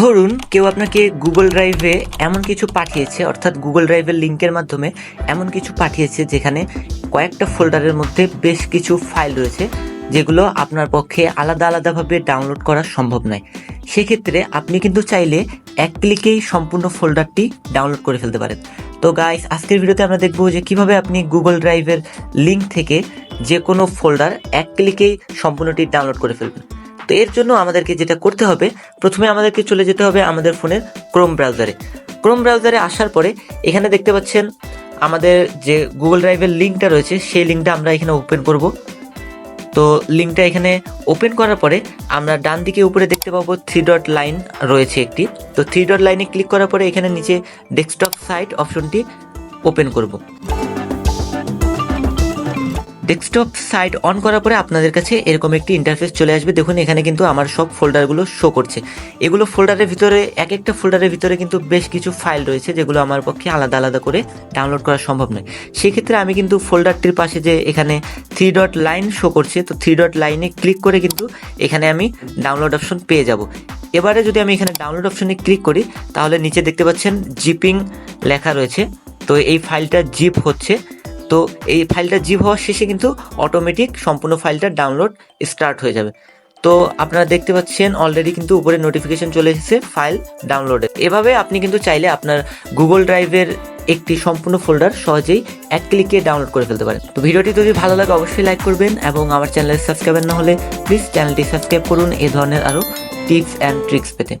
ধরুন কেউ আপনাকে গুগল ড্রাইভে এমন কিছু পাঠিয়েছে, অর্থাৎ গুগল ড্রাইভের লিঙ্কের মাধ্যমে এমন কিছু পাঠিয়েছে যেখানে কয়েকটা ফোল্ডারের মধ্যে বেশ কিছু ফাইল রয়েছে, যেগুলো আপনার পক্ষে আলাদা আলাদাভাবে ডাউনলোড করা সম্ভব নয়। সেক্ষেত্রে আপনি কিন্তু চাইলে এক ক্লিকেই সম্পূর্ণ ফোল্ডারটি ডাউনলোড করে ফেলতে পারেন। তো গাইস আজকের ভিডিওতে আমরা দেখব যে কীভাবে আপনি গুগল ড্রাইভের লিঙ্ক থেকে যে কোনো ফোল্ডার এক ক্লিকেই সম্পূর্ণটি ডাউনলোড করে ফেলবেন। তো এর জন্য আমাদেরকে যেটা করতে হবে, প্রথমে আমাদেরকে চলে যেতে হবে আমাদের ফোনের ক্রোম ব্রাউজারে ক্রোম ব্রাউজারে আসার পরে এখানে দেখতে পাচ্ছেন আমাদের যে গুগল ড্রাইভের লিঙ্কটা রয়েছে, সেই লিঙ্কটা আমরা এখানে ওপেন করব। তো লিঙ্কটা এখানে ওপেন করার পরে আমরা ডান দিকে উপরে দেখতে পাবো থ্রি ডট লাইন রয়েছে একটি। তো থ্রি ডট লাইনে ক্লিক করার পরে এখানে নিচে ডেস্কটপ সাইট অপশনটি ওপেন করব। ডেস্কটপ সাইট অন করার পরে আপনাদের কাছে এরকম একটি ইন্টারফেস চলে আসবে। দেখুন, এখানে কিন্তু আমার সব ফোল্ডারগুলো শো করছে। এগুলো ফোল্ডারের ভিতরে এক একটা ফোল্ডারের ভিতরে কিন্তু বেশ কিছু ফাইল রয়েছে, যেগুলো আমার পক্ষে আলাদা আলাদা করে ডাউনলোড করা সম্ভব নয়। সেক্ষেত্রে আমি কিন্তু ফোল্ডারটির পাশে যে এখানে থ্রি ডট লাইন শো করছে, তো থ্রি ডট লাইনে ক্লিক করে কিন্তু এখানে আমি ডাউনলোড অপশন পেয়ে যাব। এবারে যদি আমি এখানে ডাউনলোড অপশনে ক্লিক করি, তাহলে নিচে দেখতে পাচ্ছেন জিপিং লেখা রয়েছে। তো এই ফাইলটা জিপ হচ্ছে। তো এই ফাইলটা জিপ হওয়ার শেষে কিন্তু অটোমেটিক সম্পূর্ণ ফাইলটা ডাউনলোড স্টার্ট হয়ে যাবে। তো আপনারা দেখতে পাচ্ছেন অলরেডি কিন্তু উপরে নোটিফিকেশন চলে এসেছে ফাইল ডাউনলোডে এভাবে আপনি কিন্তু চাইলে আপনার গুগল ড্রাইভের একটি সম্পূর্ণ ফোল্ডার সহজেই এক ক্লিকে ডাউনলোড করে ফেলতে পারেন। তো ভিডিওটি যদি ভালো লাগে অবশ্যই লাইক করবেন এবং আমার চ্যানেলে সাবস্ক্রাইব না হলে প্লিজ চ্যানেলটি সাবস্ক্রাইব করুন। এই ধরনের আরও টিপস অ্যান্ড ট্রিক্স পেতে।